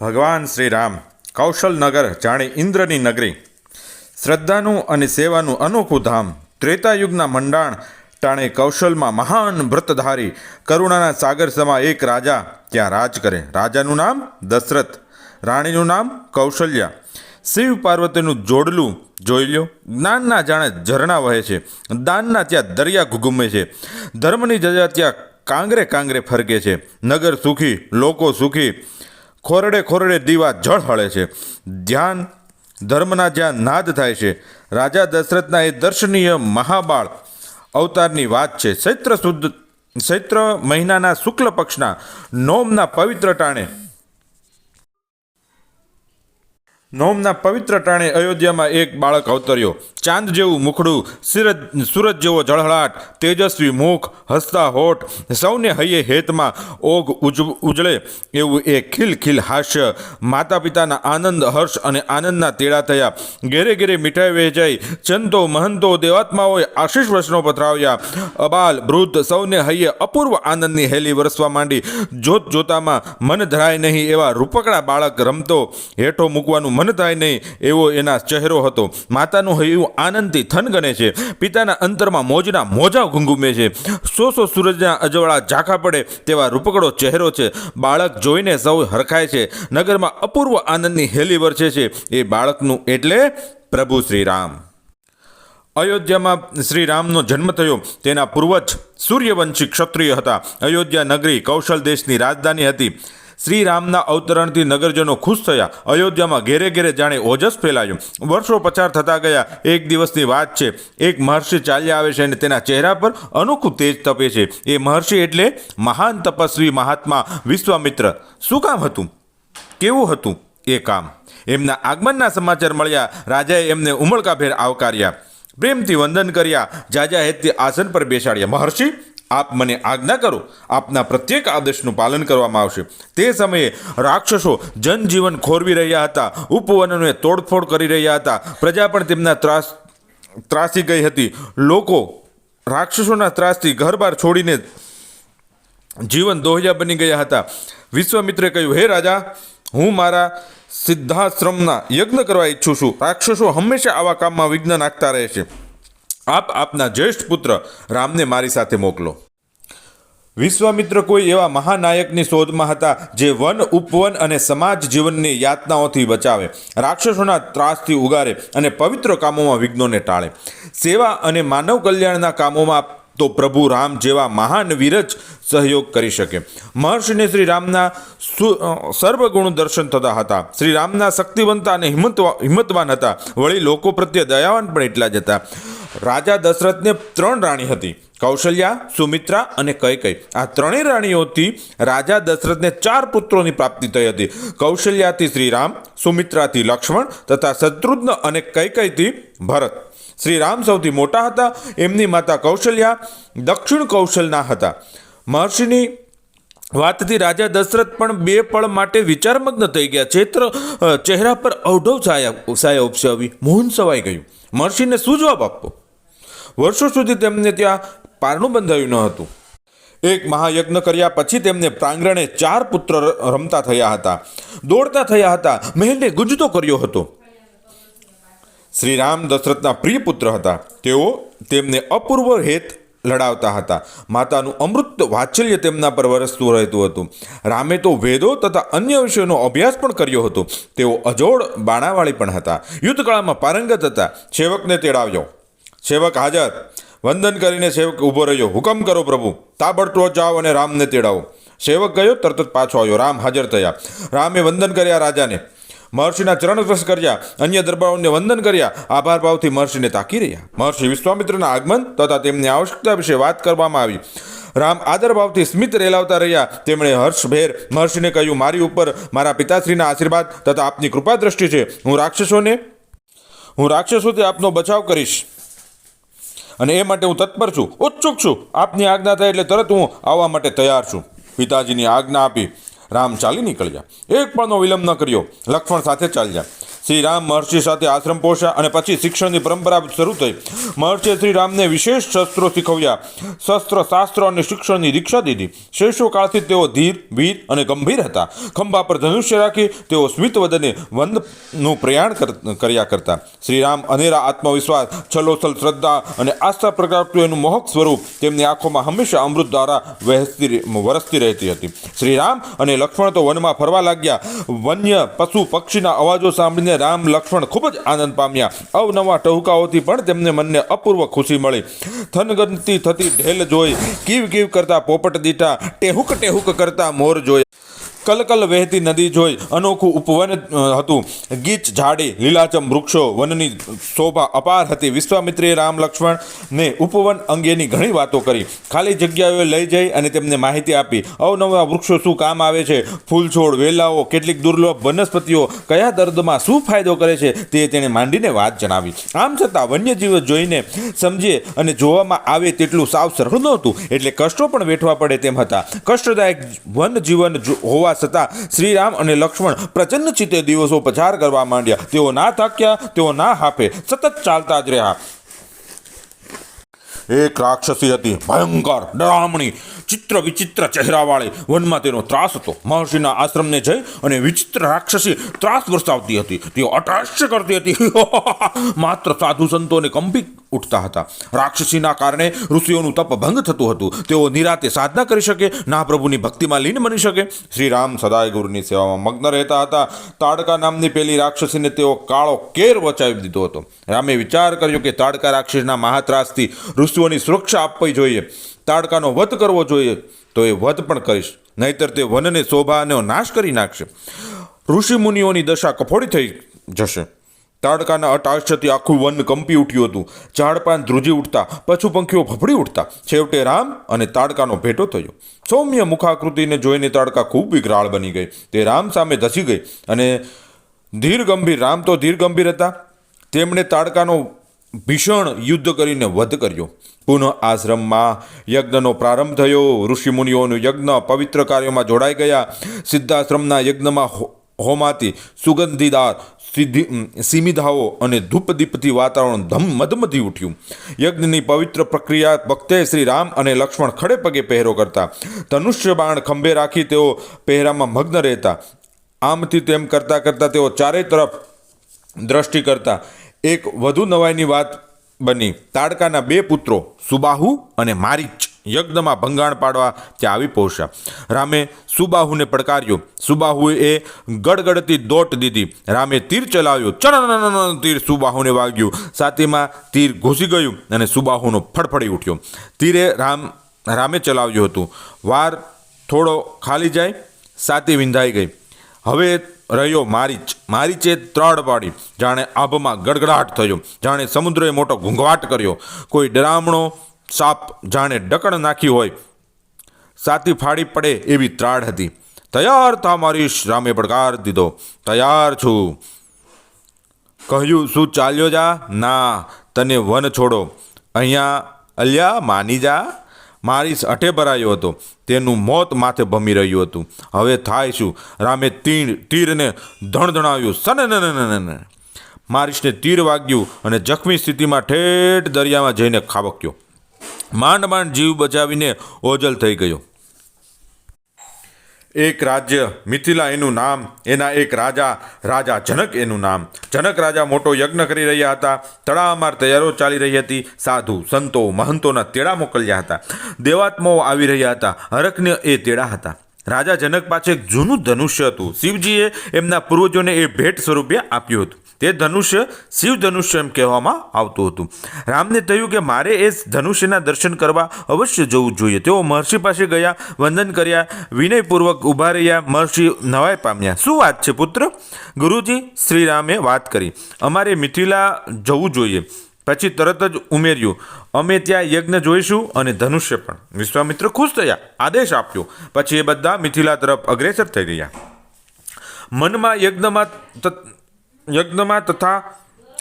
ભગવાન શ્રી રામ કૌશલનગર જાણે ઇન્દ્રની નગરી. શ્રદ્ધાનું અને સેવાનું અનોખું ધામ, ત્રેતાયુગના મંડાણ ટાણે કૌશલમાં મહાન વ્રતધારી, કરુણાના સાગર સમા એક રાજા, ત્યાં રાજ કરે. રાજાનું નામ દશરથ, રાણીનું નામ કૌશલ્યા. શિવ પાર્વતીનું જોડલું જોઈ લ્યો. જ્ઞાનના જાણે ઝરણા વહે છે. દાનના ત્યાં દરિયા ઘુઘુમે છે. ધર્મની જજા ત્યાં કાંગરે કાંગરે ફરકે છે. નગર સુખી, લોકો સુખી. ખોરડે ખોરડે દીવા જળ હળે છે. ધ્યાન, ધર્મના જ્યાં નાદ થાય છે, રાજા દશરથના એ દર્શનીય મહાબાળ અવતારની વાત છે. ચૈત્ર શુદ્ધ, ચૈત્ર મહિનાના શુક્લ પક્ષના નોમના પવિત્ર ટાણે. નોમના પવિત્ર ટાણે અયોધ્યામાં એક બાળક અવતર્યો. ચાંદ જેવું મુખડું, સિરજ, સૂરજ જેવો જળહળાટ તેજસ્વી મુખ હસતા હોઠ સૌને હૈયે હેતમાં ઓગ ઉજ ઉજળે એવું એ ખીલ ખીલ હાસ્ય. માતા પિતાના આનંદ, હર્ષ અને આનંદના તેડા થયા. ઘેરે ઘેરે મીઠાઈ વહેંચાઈ ચંતો મહંતો, દેવાત્માઓએ આશીષ વર્ષનો પથરાવ્યા. અબાલ, વૃદ્ધ સૌને હૈયે અપૂર્વ આનંદની હેલી વરસવા માંડી. જોત જોતામાં મન ધરાય નહીં એવા રૂપકડા બાળક રમતો. હેઠો મૂકવાનું મન થાય નહીં એવો એના ચહેરો હતો. માતાનું હૈયું આનંદથી થનગને છે. પિતાના અંતરમાં મોજના મોજા ઘૂંઘુમે છે. સો સો સૂરજના અજવાળા ઝાંખા પડે તેવા રૂપકડો ચહેરો છે. બાળક જોઈને સૌ હરખાય છે. નગરમાં અપૂર્વ આનંદની હેલી વરસે છે. એ બાળકનું એટલે પ્રભુ શ્રીરામ. અયોધ્યામાં શ્રીરામનો જન્મ થયો. તેના પૂર્વજ સૂર્યવંશી ક્ષત્રિય હતા. અયોધ્યા નગરી કૌશલ દેશની રાજધાની હતી. શ્રી રામના અવતરણથી નગરજનો ખુશ થયા. અયોધ્યામાં ઘેરે ઘેરે જાણે ઓજસ ફેલાયું. વર્ષો પસાર થતા ગયા. એક દિવસની વાત છે. એક મહર્ષિ ચાલ્યા આવે છે અને તેના ચહેરા પર અનોખું તેજ તપે છે. એ મહર્ષિ એટલે મહાન તપસ્વી મહાત્મા વિશ્વામિત્ર. શું કામ હતું? કેવું હતું એ કામ? એમના આગમનના સમાચાર મળ્યા. રાજાએ એમને ઉમળકાભેર આવકાર્યા. પ્રેમથી વંદન કર્યા. જાજા હેતથી આસન પર બેસાડ્યા. મહર્ષિ આપ મને આજ્ઞા કરો. આપના પ્રત્યેક આદેશનું પાલન કરવામાં આવશે. તે સમયે રાક્ષસો જનજીવન ખોરવી રહ્યા હતા. ઉપવનને તોડફોડ કરી રહ્યા હતા. પ્રજા પણ તેમના ત્રાસ, ત્રાસી ગઈ હતી. લોકો રાક્ષસોના ત્રાસથી ઘરબાર છોડીને જીવન દોહ્યા બની ગયા હતા. વિશ્વામિત્રે કહ્યું, હે રાજા, હું મારા સિદ્ધાશ્રમના યજ્ઞ કરવા ઈચ્છું છું. રાક્ષસો હંમેશા આવા કામમાં વિઘ્ન નાખતા રહે છે. આપ આપના જ્યેષ્ઠ પુત્ર રામને મારી સાથે મોકલો. વિશ્વામિત્ર કોઈ એવા મહાનાયકની શોધમાં હતા જે વન ઉપવન અને સમાજ જીવનની યાતનાઓથી બચાવે, રાક્ષસોના ત્રાસથી ઉગારે અને પવિત્ર કામોમાં વિઘ્નોને ટાળે. સેવા અને માનવ કલ્યાણના કામોમાં તો પ્રભુ રામ જેવા મહાન વીર જ સહયોગ કરી શકે. મહર્ષિને શ્રી રામના સર્વગુણ દર્શન થતા હતા. શ્રી રામના શક્તિવંતા અને હિંમત હિંમતવાન હતા. વળી લોકો પ્રત્યે દયાવાન પણ એટલા જ હતા. રાજા દશરથને ત્રણ રાણી હતી. કૌશલ્યા, સુમિત્રા અને કૈકઈ આ ત્રણેય રાણીઓથી રાજા દશરથને ચાર પુત્રોની પ્રાપ્તિ થઈ હતી. કૌશલ્યાથી શ્રીરામ, સુમિત્રાથી લક્ષ્મણ તથા શત્રુઘ્ન અને કૈકઈથી ભરત. શ્રી રામ સૌથી મોટા હતા. એમની માતા કૌશલ્યા દક્ષિણ કૌશલના હતા. મહર્ષિની વાતથી રાજા દશરથ પણ બે પળ માટે વિચારમગ્ન થઈ ગયા. ચેત્ર ચહેરા પર અવઢવ છાયા છાયા ઉપસાવી, મોહન સવાઈ ગયું. મહર્ષિને શું જવાબ આપવો? વર્ષો સુધી તેમને ત્યાં પારણું બંધાયું ન હતું. એક મહાયજ્ઞ કર્યા પછી તેમને પ્રાંગણે ચાર પુત્ર રમતા થયા હતા. દોડતા થયા હતા. મહેલને ગુજતો કર્યો હતો. શ્રી રામ દશરથના પ્રિય પુત્ર હતા. તેઓ તેમને અપૂર્વ હેત લડાવતા હતા. માતાનું અમૃત વાત્સલ્ય તેમના પર વરસતું રહેતું હતું. રામે તો વેદો તથા અન્ય વિષયોનો અભ્યાસ પણ કર્યો હતો. તેઓ અજોડ બાણાવાળી પણ હતા. યુદ્ધકળામાં પારંગત હતા. સેવકને તેડાવ્યો. સેવક હાજર. વંદન કરીને સેવક ઊભો રહ્યો. હુકમ કરો પ્રભુ. તાબડતોડ જાઓ અને રામને તેડાવો. સેવક ગયો, તરત જ પાછો આવ્યો. રામ હાજર થયા. રામે વંદન કર્યા રાજાને. મહર્ષિના ચરણ સ્પર્શ કર્યા. અન્ય દરબારોને વંદન કર્યા. આભાર ભાવથી મહર્ષિને તાકી રહ્યા. મહર્ષિ વિશ્વામિત્રના આગમન તથા તેમની આવશ્યકતા વિશે વાત કરવામાં આવી. રામ આદરભાવથી સ્મિત રેલાવતા રહ્યા. તેમણે હર્ષભેર મહર્ષિને કહ્યું, મારી ઉપર મારા પિતાશ્રીના આશીર્વાદ તથા આપની કૃપા દ્રષ્ટિ છે. હું રાક્ષસોને, હું રાક્ષસોથી આપનો બચાવ કરીશ. અને એ માટે હું તત્પર છું, ઉત્સુક છું. આપની આજ્ઞા થાય એટલે તરત હું આવવા માટે તૈયાર છું. પિતાજીની આજ્ઞા આપી રામ ચાલી નીકળ્યા. એક પળનો વિલંબ ન કર્યો. લક્ષ્મણ સાથે ચાલ્યા. શ્રી રામ મહર્ષિ સાથે આશ્રમ પોષ્યા અને પછી શિક્ષણની પરંપરા શરૂ થઈ. મહર્ષિએ શ્રી રામને વિશેષ શસ્ત્રો શીખવ્યા. શસ્ત્ર, શાસ્ત્ર અને શિક્ષણની દીક્ષા દીધી. શૈશવ તેઓ ધીર, વીર અને ગંભીર હતા. ખંભા પર ધનુષ્ય રાખી તેઓ સ્મિત વદને વંદનું પ્રયાણ કર- કર્યા કરતા. શ્રી રામ અનેરા આત્મવિશ્વાસ છલોછલ શ્રદ્ધા અને આસ્થા પ્રગટાવતું એનું મોહક સ્વરૂપ તેમની આંખોમાં હંમેશા અમૃત દ્વારા વહેતી વરસતી રહેતી હતી. શ્રી રામ અને લક્ષ્મણ તો વનમાં ફરવા લાગ્યા. વન્ય પશુ પક્ષીના અવાજો સાંભળીને રામ લક્ષ્મણ ખૂબ જ આનંદ પામ્યા. અવનવા ટહુકાઓથી પણ તેમને મનને અપૂર્વ ખુશી મળી. થનગનતી થતી ઢેલ જોઈ કીવ કીવ કરતા પોપટ દીઠા ટેહુક ટેહુક કરતા મોર જોઈ. કલકલ વહેતી નદી જોઈ અનોખું ઉપવન હતું. ગીચ ઝાડી, લીલાચમ વૃક્ષો, વનની શોભા અપાર હતી. વિશ્વામિત્રીએ રામ લક્ષ્મણને ઉપવન અંગેની ઘણી વાતો કરી. ખાલી જગ્યાઓએ લઈ જઈ અને તેમને માહિતી આપી. અવનવા વૃક્ષો શું કામ આવે છે? ફૂલ છોડ વેલાઓ, કેટલીક દુર્લભ વનસ્પતિઓ કયા દર્દમાં શું ફાયદો કરે છે તે તેણે માંડીને વાત જણાવી. આમ છતાં વન્યજીવ જોઈને સમજીએ અને જોવામાં આવે તેટલું સાવ સરળ નહોતું. એટલે કષ્ટો પણ વેઠવા પડે તેમ હતા. કષ્ટદાયક વન જીવન હોવા છતાં શ્રીરામ અને લક્ષ્મણ પ્રચંડ ચિત્તે દિવસો પસાર કરવા માંડ્યા. તેઓ ના થાક્યા, તેઓ ના હાફે સતત ચાલતા જ રહ્યા. એક રાક્ષસી હતી, ભયંકર, ડરામણી, ચિત્ર વિચિત્ર ચહેરાવાળી. વનમાં તેનો ત્રાસ હતો. મહર્ષિના આશ્રમને જઈ અને વિચિત્ર રાક્ષસી ત્રાસ વરસાવતી હતી. તેઓ અટાશ્ય કરતી હતી. માત્ર સાધુ સંતોને કંપી ઉઠતા હતા. રાક્ષસીના કારણે ઋષિઓનું તપ ભંગ થતું હતું. તેઓ નિરાતે સાધના કરી શકે, ના પ્રભુની ભક્તિમાં લીન બની શકે. શ્રી રામ સદાય ગુરુની સેવામાં મગ્ન રહેતા હતા. તાડકા નામની પેલી રાક્ષસીને તેઓ કાળો કેર વચાવી દીધો હતો. રામે વિચાર કર્યો કે તાડકા રાક્ષસના મહાત્રાસથી ઋષિઓની સુરક્ષા આપવી જોઈએ. તાડકાનો વધ કરવો જોઈએ તો એ વધ પણ કરીશ. નહીતર તે વનને શોભાનો નાશ કરી નાખશે. ઋષિમુનિઓની દશા કફોડી થઈ જશે. તાડકાના અટાશથી આખું વન કંપી ઉઠ્યું હતું. ઝાડપાન ધ્રુજી ઉઠતા, પશુ પંખીઓ ફફડી ઉઠતા. છેવટે રામ અને તાડકાનો ભેટો થયો. સૌમ્ય મુખાકૃતિને જોઈને તાડકા ખૂબ વિકરાળ બની ગઈ. તે રામ સામે ધસી ગઈ અને ધીર ગંભીર રામ તો ધીર ગંભીર હતા. તેમણે તાડકાનો ભીષણ યુદ્ધ કરીને વધ કર્યો. પુનઃ આશ્રમમાં યજ્ઞનો પ્રારંભ થયો. ઋષિમુનિઓનું યજ્ઞ પવિત્ર કાર્યોમાં જોડાઈ ગયા. સિદ્ધાશ્રમના યજ્ઞમાં હોમાતી સુગંધીદાર સિદ્ધિ સીમિધાઓ અને ધૂપદીપથી વાતાવરણ ધમ મધમધી ઉઠ્યું. યજ્ઞની પવિત્ર પ્રક્રિયા વખતે શ્રી રામ અને લક્ષ્મણ ખડે પગે પહેરો કરતા. ધનુષ્ય બાણ ખંભે રાખી તેઓ પહેરામાં મગ્ન રહેતા. આમથી તેમ કરતાં કરતાં તેઓ ચારે તરફ દ્રષ્ટિ કરતા. એક વધુ નવાઈની વાત બની. તાડકાના બે પુત્રો, સુબાહુ અને મારીચ, યજ્ઞમાં ભંગાણ પાડવા ત્યાં આવી પહોંચ્યા. રામે સુબાહુને પડકાર્યો. સુબાહુએ ગડગડતી દોટ દીધી. રામે તીર ચલાવ્યો. ચણ તીર સુબાહુને વાગ્યું. સાતીમાં તીર ઘૂસી ગયું અને સુબાહુનો ફડફડી ઉઠ્યો. તીરે રામ, રામે ચલાવ્યું હતું. વાર થોડો ખાલી જાય, સાતી વિંધાઈ ગઈ. હવે રહ્યો મારીચ મારીચે ત્રાડ પાડી. જાણે આભમાં ગડગડાટ થયો. જાણે સમુદ્રએ મોટો ઘૂંઘવાટ કર્યો. કોઈ ડરામણો સાપ જાણે ડકણ નાખી હોય. સાતી ફાડી પડે એવી ત્રાડ હતી. તૈયાર થા મારીશ રામે પડકાર દીધો. તૈયાર છું. કહ્યું, શું ચાલ્યો જા? ના, તને વન છોડો. અહીંયા અલ્યા માની જા. મારીસ અઠે ભરાયો હતો. તેનું મોત માથે ભમી રહ્યું હતું. હવે થાય શું? રામે તીર તીરને ધણધણાવ્યું સન મારીશને તીર વાગ્યું અને જખમી સ્થિતિમાં ઠેઠ દરિયામાં જઈને ખાબક્યો. માંડ માંડ જીવ બચાવીને ઓજલ થઈ ગયો. એક રાજ્ય મિથિલા એનું નામ, એના એક રાજા રાજા જનક એનું નામ. જનક રાજા મોટો યજ્ઞ કરી રહ્યા હતા. તડામાર તૈયારો ચાલી રહી હતી. સાધુ, સંતો, મહંતોના તેડા મોકલ્યા હતા. દેવાત્માઓ આવી રહ્યા હતા. હરખને એ તેડા હતા. રાજા જનક પાસે એક જૂનું ધનુષ્ય હતું. શિવજીએ એમના પૂર્વજોને એ ભેટ સ્વરૂપે આપ્યું હતું. તે ધનુષ્ય શિવ ધનુષ્ય એમ કહેવામાં આવતું હતું. રામને થયું કે મારે એ ધનુષ્યના દર્શન કરવા અવશ્ય જવું જોઈએ. તેઓ મહર્ષિ પાસે ગયા, વંદન કર્યા, વિનયપૂર્વક ઊભા રહ્યા. મહર્ષિ નવાઈ પામ્યા. શું વાત છે પુત્ર? ગુરુજી, શ્રીરામે વાત કરી. અમારે મિથિલા જવું જોઈએ. પછી તરત જ ઉમેર્યું, અમે ત્યાં યજ્ઞ જોઈશું અને ધનુષ્ય પણ. વિશ્વામિત્ર ખુશ થયા. આદેશ આપ્યો. પછી એ બધા મિથિલા તરફ અગ્રેસર થઈ ગયા. મનમાં યજ્ઞમાં યજ્ઞમાં તથા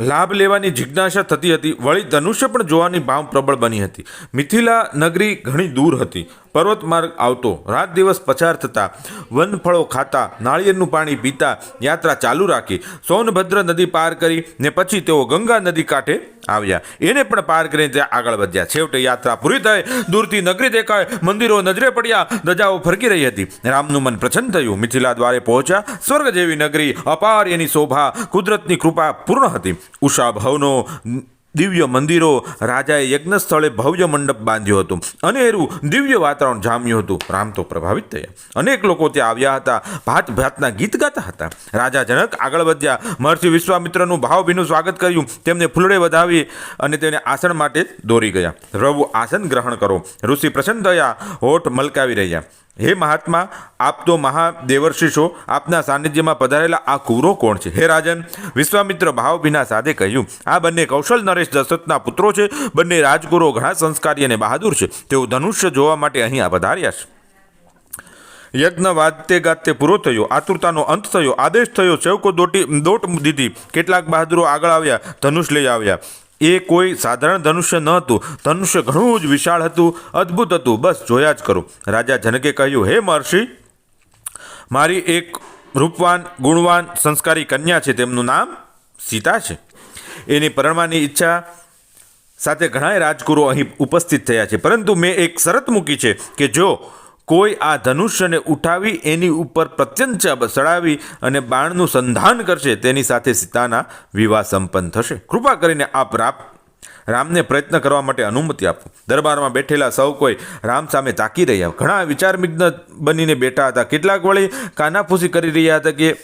લાભ લેવાની જિજ્ઞાસા થતી હતી. વળી ધનુષ્ય પણ જોવાની ભાવ પ્રબળ બની હતી. મિથિલા નગરી ઘણી દૂર હતી. પર્વત માર્ગ આવતો. રાત દિવસ પસાર થતા વનફળો ખાતા, નાળિયેરનું પાણી પીતા, યાત્રા ચાલુ રાખી, સોનભદ્ર નદી પાર કરી ને પછી તેઓ ગંગા નદી કાંઠે આવ્યા. એને પણ પાર કરીને ત્યાં આગળ વધ્યા. છેવટે યાત્રા પૂરી થઈ, દૂરથી નગરી દેખાય, મંદિરો નજરે પડ્યા, ધજાઓ ફરકી રહી હતી. રામનું મન પ્રસન્ન થયું. મિથિલા દ્વારે પહોંચ્યા. સ્વર્ગ જેવી નગરી, અપાર એની શોભા, કુદરતની કૃપા પૂર્ણ હતી. ઉષા ભવનો દિવ્ય મંદિરો રાજાએ યજ્ઞ સ્થળે ભવ્ય મંડપ બાંધ્યો હતો. અનેરું દિવ્ય વાતાવરણ જામ્યું હતું. રામ તો પ્રભાવિત થયા. અનેક લોકો ત્યાં આવ્યા હતા. ભાત ભાતના ગીત ગાતા હતા. રાજા જનક આગળ વધ્યા. મહર્ષિ વિશ્વામિત્રનું ભાવભીનું સ્વાગત કર્યું. તેમને ફૂલડે વધાવી અને તેને આસન માટે દોરી ગયા. રવ આસન ગ્રહણ કરો. ઋષિ પ્રસન્ન થયા. હોઠ મલકાવી રહ્યા. હે મહાત્મા, આપ તો મહાદેવર્ષિ છો. આપના સાનિધ્યમાં પધારેલા આ કુરો કોણ છે? હે રાજન, વિશ્વામિત્ર ભાવભીના સાથે કહ્યું, આ બંને કૌશલ નરેશ દશરથના પુત્રો છે. બંને રાજગુરો ઘણા સંસ્કારી અને બહાદુર છે. તેઓ ધનુષ્ય જોવા માટે અહીં પધાર્યા છે. યજ્ઞ વાજતે ગાતે પૂરો થયો, આતુરતાનો અંત થયો, આદેશ થયો, સેવકો દોટી, દોટ દીધી. કેટલાક બહાદુરો આગળ આવ્યા, ધનુષ લઈ આવ્યા. એ કોઈ સાધારણ ધનુષ્ય ન હતું. ધનુષ્ય ઘણું જ વિશાળ હતું, અદ્ભુત હતું. બસ જોયા જ કરો. રાજા જનકે કહ્યું, હે મહર્ષિ, મારી એક રૂપવાન, ગુણવાન, સંસ્કારી કન્યા છે. તેમનું નામ સીતા છે. એની પરણવાની ઈચ્છા સાથે ઘણાય રાજગુરુ અહીં ઉપસ્થિત થયા છે. પરંતુ મેં એક શરત મૂકી છે કે જો કોઈ આ ધનુષ્યને ઉઠાવી એની ઉપર પ્રત્યંચા સડાવી અને બાણનું સંધાન કરશે, તેની સાથે સીતાના વિવાહ સંપન્ન થશે. કૃપા કરીને આપ રાપ રામને પ્રયત્ન કરવા માટે અનુમતિ આપો. દરબારમાં બેઠેલા સૌ કોઈ રામ સામે તાકી રહ્યા. ઘણા વિચારમિગ્ન બનીને બેઠા હતા. કેટલાક વળી કાનાફૂસી કરી રહ્યા હતા કે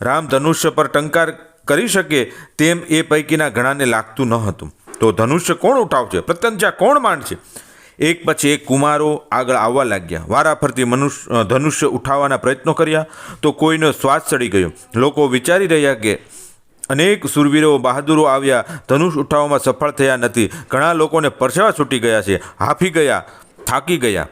રામ ધનુષ્ય પર ટંકાર કરી શકે તેમ એ પૈકીના ઘણાને લાગતું ન હતું. તો ધનુષ્ય કોણ ઉઠાવશે? પ્રત્યંચા કોણ માંડશે એક પછી એક કુમારો આગળ આવવા લાગ્યા. વારાફરતી મનુષ્ય ધનુષ્ય ઉઠાવવાના પ્રયત્નો કર્યા તો કોઈનો શ્વાસ ચડી ગયો. લોકો વિચારી રહ્યા કે અનેક સુરવીરો, બહાદુરો આવ્યા. ધનુષ ઉઠાવવામાં સફળ થયા નથી. ઘણા લોકોને પરસેવા છૂટી ગયા છે. હાફી ગયા, થાકી ગયા.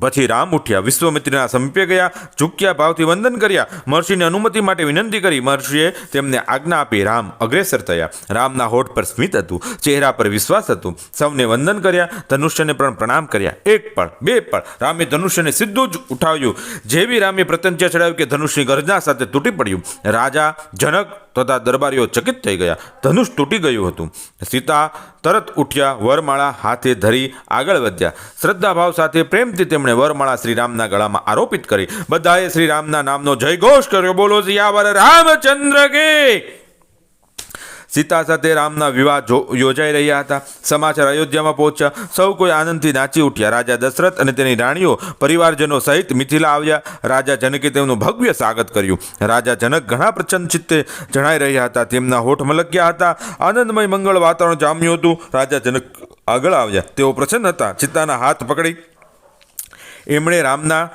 પછી રામ ઉઠ્યા. વિશ્વમિત્રના સમીપે ગયા. ઝૂક્યા ભાવથી વંદન કર્યા. મહર્ષિને અનુમતિ માટે વિનંતી કરી. મહર્ષિએ તેમને આજ્ઞા આપી. રામ અગ્રેસર થયા. રામના હોઠ પર સ્મિત હતું. ચહેરા પર વિશ્વાસ હતું. સૌને વંદન કર્યા. ધનુષ્યને પણ પ્રણામ કર્યા. એક પળ, બે પળ. રામે ધનુષ્યને સીધું જ ઉઠાવ્યું. જેવી રામે પ્રત્યંચા ચડાવ્યું કે ધનુષની ગર્જના સાથે તૂટી પડ્યું. રાજા, જનક તથા દરબારીઓ ચકિત થઈ ગયા. ધનુષ તૂટી ગયું હતું. સીતા તરત ઉઠ્યા, વરમાળા હાથે ધરી આગળ વધ્યા. શ્રદ્ધાભાવ સાથે, પ્રેમથી તેમણે વરમાળા શ્રીરામના ગળામાં આરોપિત કરી. બધાએ શ્રીરામના નામનો જયઘોષ કર્યો. બોલો સિયાવર રામચંદ્ર કે સીતા સાથે રામના વિવાહ યોજાઈ રહ્યા હતા. સમાચાર અયોધ્યામાં પહોંચ્યા. સૌ કોઈ આનંદથી નાચી ઉઠ્યા. રાજા દશરથ અને તેની રાણીઓ પરિવારજનો સહિત મિથિલા આવ્યા. રાજા જનકે તેમનું ભવ્ય સ્વાગત કર્યું. રાજા જનક ઘણા પ્રચંડ ચિત્તે જણાઈ રહ્યા હતા. તેમના હોઠ મલક્યા હતા. આનંદમય મંગળ વાતાવરણ જામ્યું હતું. રાજા જનક આગળ આવ્યા. તેઓ પ્રસન્ન હતા. ચિત્તાના હાથ પકડી. એમણે રામના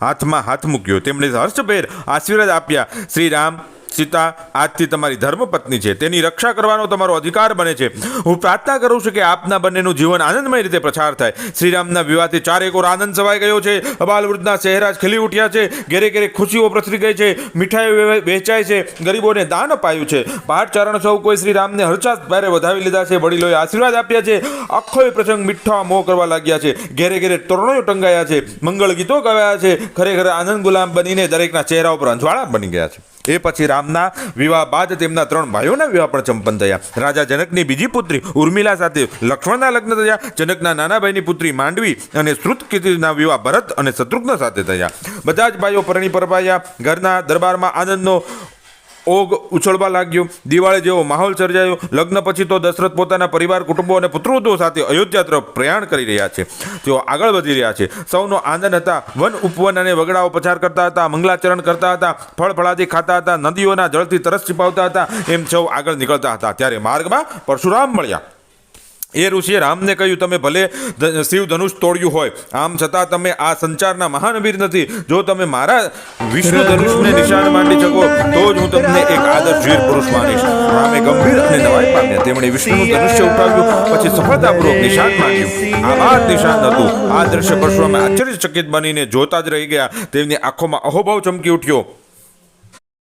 હાથમાં હાથ મૂક્યો. તેમણે હર્ષભેર આશીર્વાદ આપ્યા. શ્રી રામ સીતા, આજથી તમારી ધર્મપત્ની છે. તેની રક્ષા કરવાનો તમારો અધિકાર બને છે. હું પ્રાર્થના કરું છું કે આપના બંનેનું જીવન આનંદમય રીતે પ્રચાર થાય. શ્રીરામના વિવાહથી ચારેકોર આનંદ સવાઈ ગયો છે. અબાલ વૃદ્ધના ચહેરા ખીલી ઉઠ્યા છે. ઘેરે ઘેરે ખુશીઓ પ્રસરી ગઈ છે. મીઠાઈઓ વહેંચાય છે. ગરીબોને દાન અપાયું છે. પાઠ ચારણ સૌ કોઈ શ્રીરામને હર્ષાસ ભારે વધાવી લીધા છે. વડીલોએ આશીર્વાદ આપ્યા છે. આખો પ્રસંગ મીઠા મોં કરવા લાગ્યા છે. ઘેરે ઘેરે તોરણો ટંગાયા છે. મંગળ ગીતો ગાયા છે. ખરેખર આનંદ ગુલામ બનીને દરેકના ચહેરા ઉપર અંજવાળા બની ગયા છે. એ પછી રામના વિવાહ બાદ તેમના ત્રણ ભાઈઓના વિવાહ પણ સંપન્ન થયા. રાજા જનકની બીજી પુત્રી ઉર્મિલા સાથે લક્ષ્મણના લગ્ન થયા. જનકના નાના ભાઈની પુત્રી માંડવી અને શ્રુતકીર્તિના વિવાહ ભરત અને શત્રુઘ્ન સાથે થયા. બધા જ ભાઈઓ પરણી પરપાયા. ઘરના દરબારમાં આનંદનો ઓગ ઉછળવા લાગ્યો. દિવાળી જેવો માહોલ સર્જાયો. લગ્ન પછી તો દશરથ પોતાના પરિવાર, કુટુંબો અને પુત્રો સાથે અયોધ્યા તરફ પ્રયાણ કરી રહ્યા છે. તેઓ આગળ વધી રહ્યા છે. સૌનો આનંદ હતા. વન ઉપવન અને વગડાઓ પસાર કરતા હતા. મંગલાચરણ કરતા હતા. ફળ ફળાદી ખાતા હતા. નદીઓના જળથી તરસ છીપાવતા હતા. એમ સૌ આગળ નીકળતા હતા. ત્યારે માર્ગમાં પરશુરામ મળ્યા. એ ઋષિએ રામને કહ્યું, તમે ભલે શિવ ધનુષ તોડ્યું હોય, આમ છતાં તમે આ સંચારના મહાનવીર નથી. જો તમે મારા વિષ્ણુ ધનુષને નિશાન માંડી શકો, તો જ હું તમને એક આદર્શ વીર પુરુષ માનીશ. રામે ગંભીર અને નવાઈ પામ્યા. તેમણે વિષ્ણુનું ધનુષ્ય ઉઠાવ્યું પછી સફળતાપૂર્વક નિશાન માંડ્યું. આભાર નિશાન હતું. આ દ્રશ્ય પરશુરામે આશ્ચર્યચકિત બનીને જોતા જ રહી ગયા. તેમની આંખોમાં અહોભાવ ચમકી ઉઠ્યો.